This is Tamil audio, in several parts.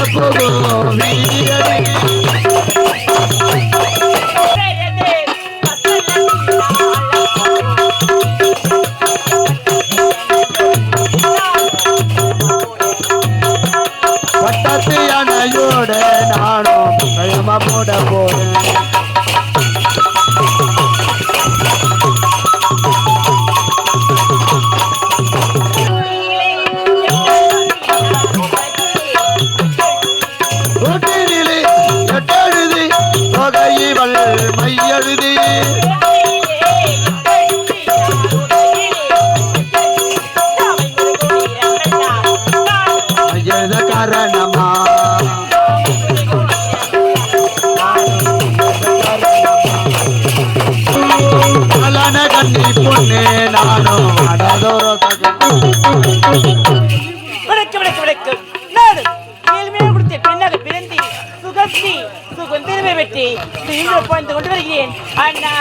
போகும் வீரடி காரணமா? கலான கண்ணி பொண்ணு நானும் அடதோரோ வணக்கம் வணக்கம் வணக்கம். நான் ஏழ்மையாக கொடுத்த பெண்ணாக சுகஸ்தி சுகந்திரமை வெற்றி நீங்கள் பாய்ந்து கொண்டு வருகிறேன். அண்ணா.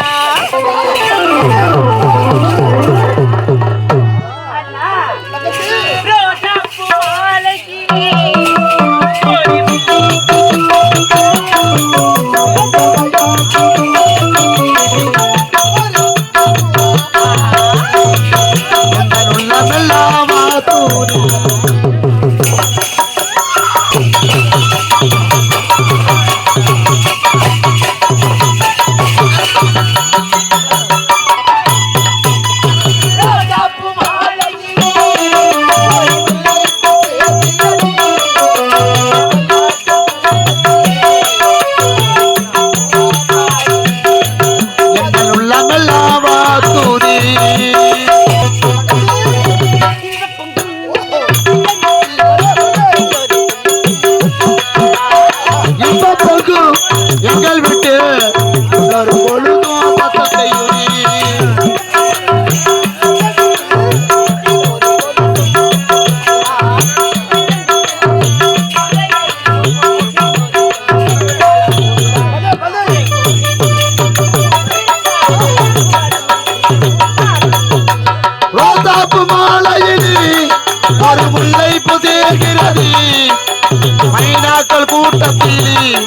கூட்டத்தில்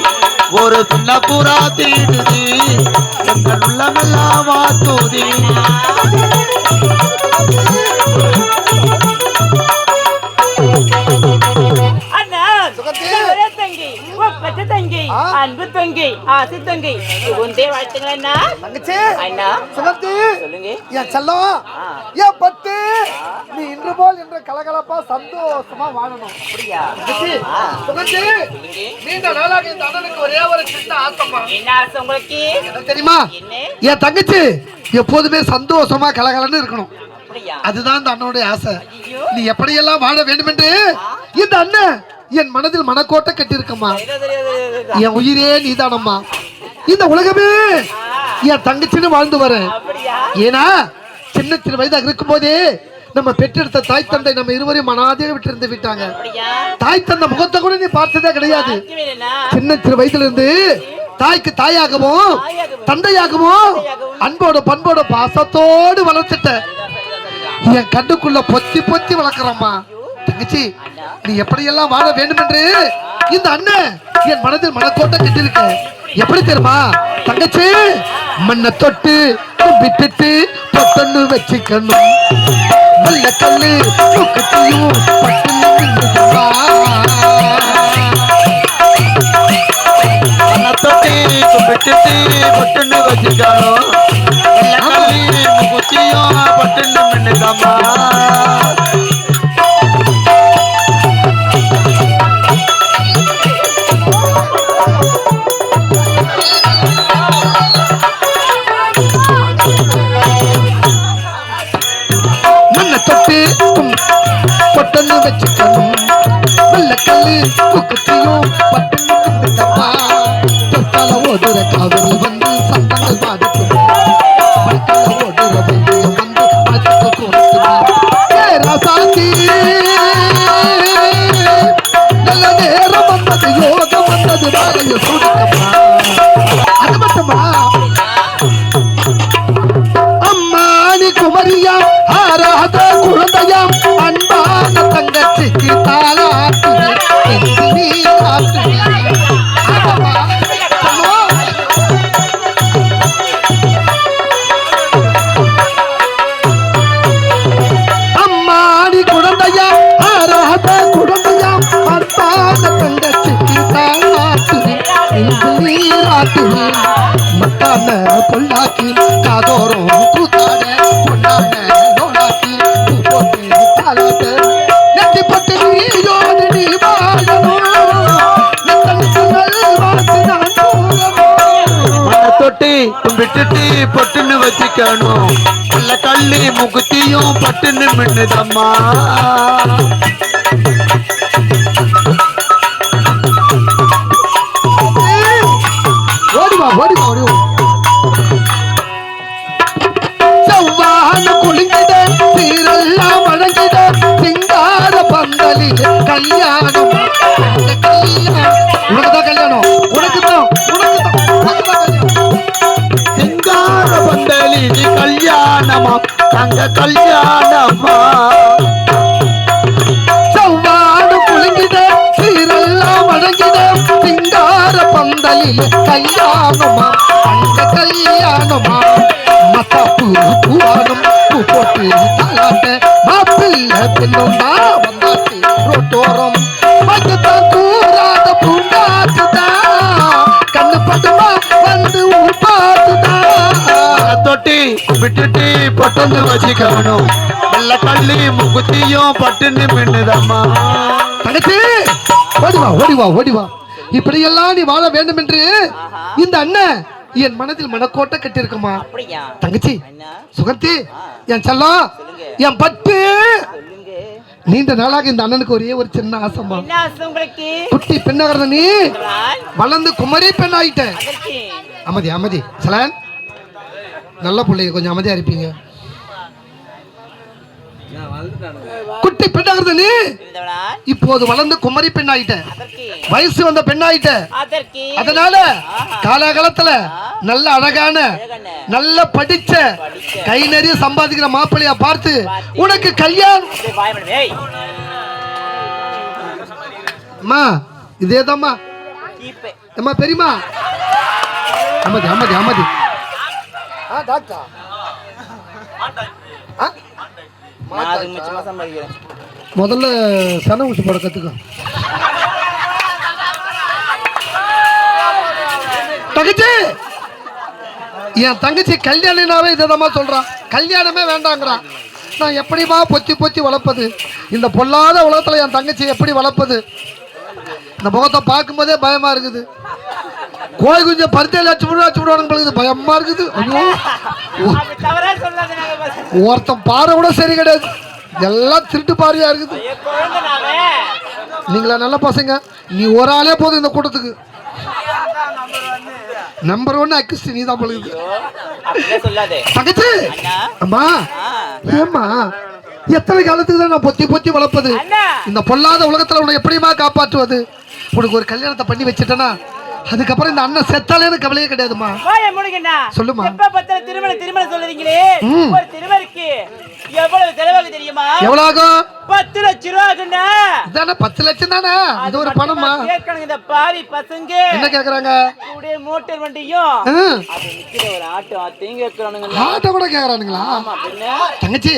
ஒரு சின்ன புறா தீடுது எங்கள் உள்ளமெல்லாம் தங்கை அன்பு தங்கை ஆசை தங்கை உந்தே வாழ்த்துங்கள் அண்ணா. தங்கச்சி அண்ணா சுகந்தி சொல்லுங்க. என் செல்லம் என் பட்டு நீ இன்று போல் என்ற கலகலப்பா சந்தோஷமா வாழணும். அப்படியா. சுகந்தி நீண்ட நாளாக இந்த அண்ணனுக்கு ஒரே ஒரு சின்ன ஆசைமா என்ன ஆசை உங்களுக்கு? தெரியுமா? என் தங்கச்சி எப்போதுமே சந்தோஷமா கலகலன்னு இருக்கணும். அதுதான் இந்த அண்ணனுடைய ஆசை. நீ எப்படியெல்லாம் வாழ வேண்டும் என்று இந்த அண்ணன் என் மனதில் மனக்கோட்டை கட்டியிருக்கம்மா. என் உயிரே நீதானம்மா. இந்த உலகமே என் தங்கச்சின்னு வாழ்ந்து வரேன். ஏன்னா சின்ன சின்ன வயதாக இருக்கும் போதே நம்ம பெற்றெடுத்த தாய் தந்தை நம்ம இருவரையும் மனாதியாக விட்டு விட்டாங்க. தாய் தந்தை முகத்தை கூட நீ பார்த்ததே கிடையாது. சின்ன சிறு வயதுல இருந்து தாய்க்கு தாயாகவும் தாயாகவும், தந்தையாகவும் அன்போட பண்போட பாசத்தோடு வளர்த்துட்ட. என் கண்ணுக்குள்ள பொத்தி பொத்தி வளர்க்குறம்மா தங்கச்சி நீ எப்படியெல்லாம் வாழ வேண்டும் என்று இந்த அண்ணன் என் மனதில் மனக்கோட்டை கட்டிருக்க. எப்படி தெரியுமா? தங்கச்சி மண்ணை தொட்டு விட்டுட்டு பொட்டன்னு வச்சுக்கணும். வெள்ள கல்லு தூக்கத்தையும் பட்டுன்னு மின்னுதுப்பா. தொட்டி கும்பிட்டுட்டு பொட்டுன்னு வச்சுக்கணும் தூக்கத்தையும் பட்டுன்னு மின்னுதப்பா. காவிரி வந்து சந்தங்கள் வெள்ளியம் வந்து ஏ நல்ல நேரம் வந்தது யோகம் வந்தது வாழைய சுடுக்கம்மா அது மட்டுமா அம்மானி குமரியா ஆராத மத்தான பொல்லாக்கி காதோறும் கூத்தாட பொன்னான நோடாக்கி பூ போட்டு தாளாட்ட நெத்தி பட்டு நீயோடு நீ தொட்டி பொட்டுன்னு வச்சுக்கணும். கள்ளி முகுத்தியும் பட்டுன்னு மின்னுதம்மா. ஓடி வா ஓடி வா செவ்வான குளிங்கிட சீரெல்லாம் வழங்கிட சிங்கார பந்தலி கல்யாணம். உனக்குதான் கல்யாணம் உனக்குதான் சிங்கார பந்தலி கல்யாணமா தங்க கல்யாணமா குளிங்கிட சீரெல்லாம் சிங்கார பந்தலில் பூ போட்டு தாளாட்ட மாப்பிள்ள பெண்ணுண்டா வந்தாச்சு ரோட்டோரம். மஞ்சத்தான் கூறாத பூண்டாச்சுதான் கண்ணு பட்டுமா வந்து பார்த்துதான் தொட்டி விட்டுட்டு பொட்டுன்னு வச்சுக்கணும். நல்ல கள்ளி முகுத்தியும் பட்டுன்னு மின்னுதம்மா. தங்கச்சி ஓடிவா ஓடிவா ஓடிவா இப்படியெல்லாம் நீ வாழ வேண்டும் என்று இந்த அண்ணன் என் மனதில் மனக்கோட்டை கட்டியிருக்குமா? அப்படியா? தங்கச்சி சுகந்தி என் செல்லம் என் பட்டு. நீண்ட நாளாக இந்த அண்ணனுக்கு ஒரே ஒரு சின்ன ஆசைமா குட்டி பெண்ணாகிறத நீ வளர்ந்து குமரி பெண் ஆயிட்ட அமைதி அமைதி. சலான். நல்ல பிள்ளைங்க கொஞ்சம் அமைதியா இருப்பீங்க. குட்டி பெண்ணாகிறத நீ? இப்போது வளர்ந்து குமரி பெண் ஆயிட்ட வயசு வந்த பெண் ஆயிட்ட அதற்கு. அதனால காலாகாலத்துல நல்ல அழகான நல்ல படிச்ச கை நிறைய சம்பாதிக்கிற மாப்பிள்ளைய பார்த்து உனக்கு கல்யாணம். இதேதாம்மா. அம்மா பெரியம்மா. அமைதி அமைதி அமைதி. ஆ டாக்டா ஆ? நான் அதுக்கு சம்பாதிக்கிறேன். முதல்ல சன ஊசி போட கத்துக்க. தங்கச்சி! என் தங்கச்சி கல்யாணினாவே இதமா சொல்றான். கல்யாணமே வேண்டாங்கிறான். நான் எப்படிமா பொத்தி பொத்தி வளர்ப்பது? இந்த பொல்லாத உலகத்துல என் தங்கச்சி எப்படி வளர்ப்பது? இந்த முகத்தை பார்க்கும்போதே பயமா இருக்குது. கோழி குஞ்ச அச்சு விடுவா அச்சு விடுவானுங்க பழகுது பயமா இருக்குது. ஒருத்தன் பாறை கூட சரி கிடையாது. எல்லாம் திருட்டு பாறையா இருக்குது. நீங்களா நல்ல பசங்க. நீ ஒரு ஆளே போதும் இந்த கூட்டத்துக்கு. நம்பர் ஒன் அக்கிஸ்ட் நீ தான் பழகுது தங்கச்சி! அம்மா. ஏம்மா எத்தனை காலத்துக்கு தான் நான் பொத்தி பொத்தி வளர்ப்பது? இந்த பொல்லாத உலகத்துல உன்னை எப்படிமா காப்பாற்றுவது? உனக்கு ஒரு கல்யாணத்தை பண்ணி வச்சுட்டேனா? அதுக்கப்புறம் இந்த அண்ணன் செத்தாலேன்னு கவலையே கிடையாதுமா சொல்லுமா. எப்ப பார்த்தாலும் திருமணம் திருமணம் சொல்லுறீங்களே. ஒரு திருமணக்கு எவ்வளவு செலவாகு தெரியுமா? எவ்வளவு ஆகும் பத்து லட்ச ரூபா ஆகுண்ணா இதானே பத்து லட்சம் தானே? இது ஒரு பணமா? கேட்கணும் இந்த பாவி பசங்க. என்ன கேக்குறாங்க? கூடிய மோட்டார் வண்டியும். அது நிக்கிற ஒரு ஆட்டோ அத்தையும் கேட்கறானுங்க ஆட்டோ கூட கேக்குறானுங்களா? ஆமா பின்ன. தங்கச்சி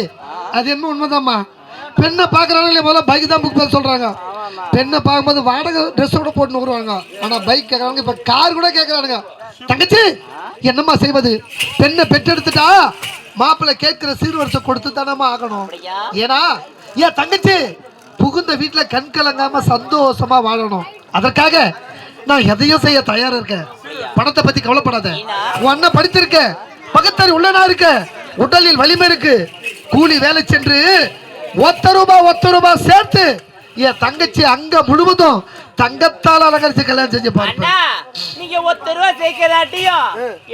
அது என்ன உண்மைதாம்மா. பெண்ணை பார்க்குறாங்களே முதல்ல பைக் தான் புக் பண்ண சொல்றாங்க. பெண்ணை பார்க்கும்போது வாடகை ட்ரெஸ் கூட போட்டு வருவாங்க. ஆனா பைக் கேட்கறாங்க இப்ப கார் கூட கேட்கறானுங்க தங்கச்சி என்னம்மா செய்வது? பெண்ணை பெற்றெடுத்துட்டா மாப்பிள்ளை கேட்கிற சீர்வரிசை கொடுத்து தானம்மா ஆகணும் ஏன்னா ஏன் தங்கச்சி புகுந்த வீட்டுல கண் கலங்காம சந்தோஷமா வாழணும். அதற்காக நான் எதையும் செய்ய தயாரா இருக்கேன். பணத்தை பத்தி கவலைப்படாத. உன் அண்ணன் படித்திருக்க. பகத்தறி உள்ளனா இருக்க உடலில் வலிமை இருக்கு. கூலி வேலை சென்று ஒத்த ரூபா ஒத்த ரூபா சேர்த்து என் தங்கச்சி அங்க முழுவதும் தங்கத்தால் அலங்கரிச்சு கல்யாணம் செஞ்சு நீங்க ஒத்த ரூபா சேர்க்கலாட்டியும்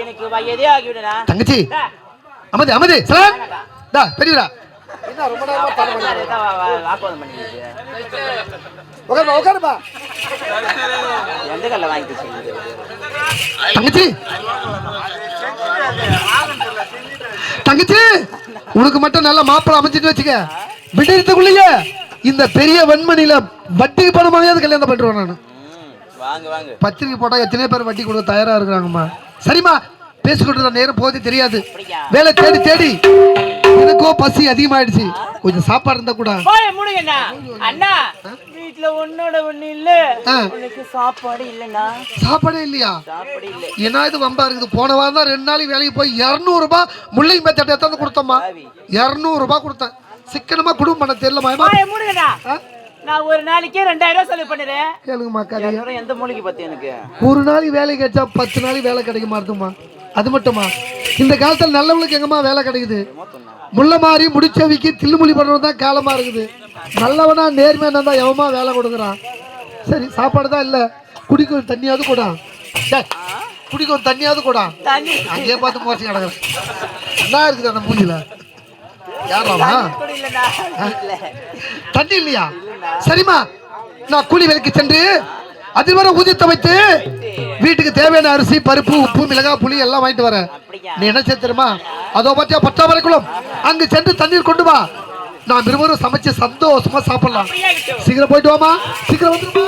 எனக்கு வயதே ஆகிவிடுனா தங்கச்சி அமைதி அமைதி. சார் டா பெரியவரா. என்ன ரொம்ப நேரமா? வாக்குவாதம் எந்த கல்ல தங்கச்சி. தங்கச்சி உனக்கு மட்டும் நல்ல மாப்பிள்ளை அமைச்சிட்டு வச்சுக்க. விடுறதுக்குள்ளேயே இந்த பெரிய வெண்மணியில வட்டி பணமாவது கல்யாணம் பண்ணிடுவேன் நான். ம், வாங்க வாங்க. பத்திரிக்கை போட்டா எத்தனை பேர் வட்டி கொடுக்க தயாரா இருக்கிறாங்கம்மா. சரிம்மா பேசிக்கிட்டு நேரம் போகுது தெரியாது? வேலை தேடி தேடி. எனக்கோ பசி அதிகமாயிடுச்சு. கொஞ்சம் சாப்பாடு இருந்தா கூட. அண்ணா. ஒன்னோட ஒண்ணு இல்ல. சாப்பாடு இல்லனா சாப்பாடே இல்லையா? சாப்பாடு இல்ல. என்ன இது வம்பா இருக்குது? போன வாரம் தான் ரெண்டு நாளைக்கு வேலைக்கு போய் இரநூறுபா முல்லை மெத்தட்டை எடுத்தாந்து கொடுத்தம்மா. இரநூறுபா கொடுத்தேன். சிக்கனமா குடும்பம் பண்ண தெரியல மாயமா? மூடுங்கடா? நான் ஒரு நாளைக்கே ரெண்டாயிரம் ரூபாய் செலவு பண்ணுறேன் கேளுங்கம்மா கதையா. எந்த மூலிகை பத்தி எனக்கு? ஒரு நாளைக்கு வேலை கிடைச்சா பத்து நாளைக்கு வேலை கிடைக்க மாட்டுமா அது மட்டுமா? இந்த காலத்துல நல்லவங்களுக்கு எங்கம்மா வேலை கிடைக்குது? முள்ள மாறி முடிச்சவிக்கு தில்லுமுடி பண்றது தான் காலமா இருக்குது. நல்லவனா நேர்மையான தான் எவமா வேலை கொடுக்குறான்? சரி சாப்பாடு தான் இல்ல. குடிக்க ஒரு தண்ணியாவது கூடா. டேய், குடிக்க ஒரு தண்ணியாவது கூடா. தண்ணி. அங்கேயே பார்த்து மோசி கிடக்குறேன் என்ன இருக்குது அந்த மூஞ்சில யாராமா தண்ணி இல்லையா? சரிம்மா நான் கூலி வேலைக்கு சென்று அதில் வர ஊதியத்தை வைத்து வீட்டுக்கு தேவையான அரிசி பருப்பு உப்பு மிளகாய் புளி எல்லாம் வாங்கிட்டு வரேன். நீ என்ன செய்ய தெரியுமா? அதோ பத்தியா பற்றாமரைக்குளம் அங்கு சென்று தண்ணீர் கொண்டு வா. நான் இருவரும் சமைச்சு சந்தோஷமா சாப்பிடலாம். சீக்கிரம் போயிட்டு வாமா சீக்கிரம் வந்துருமா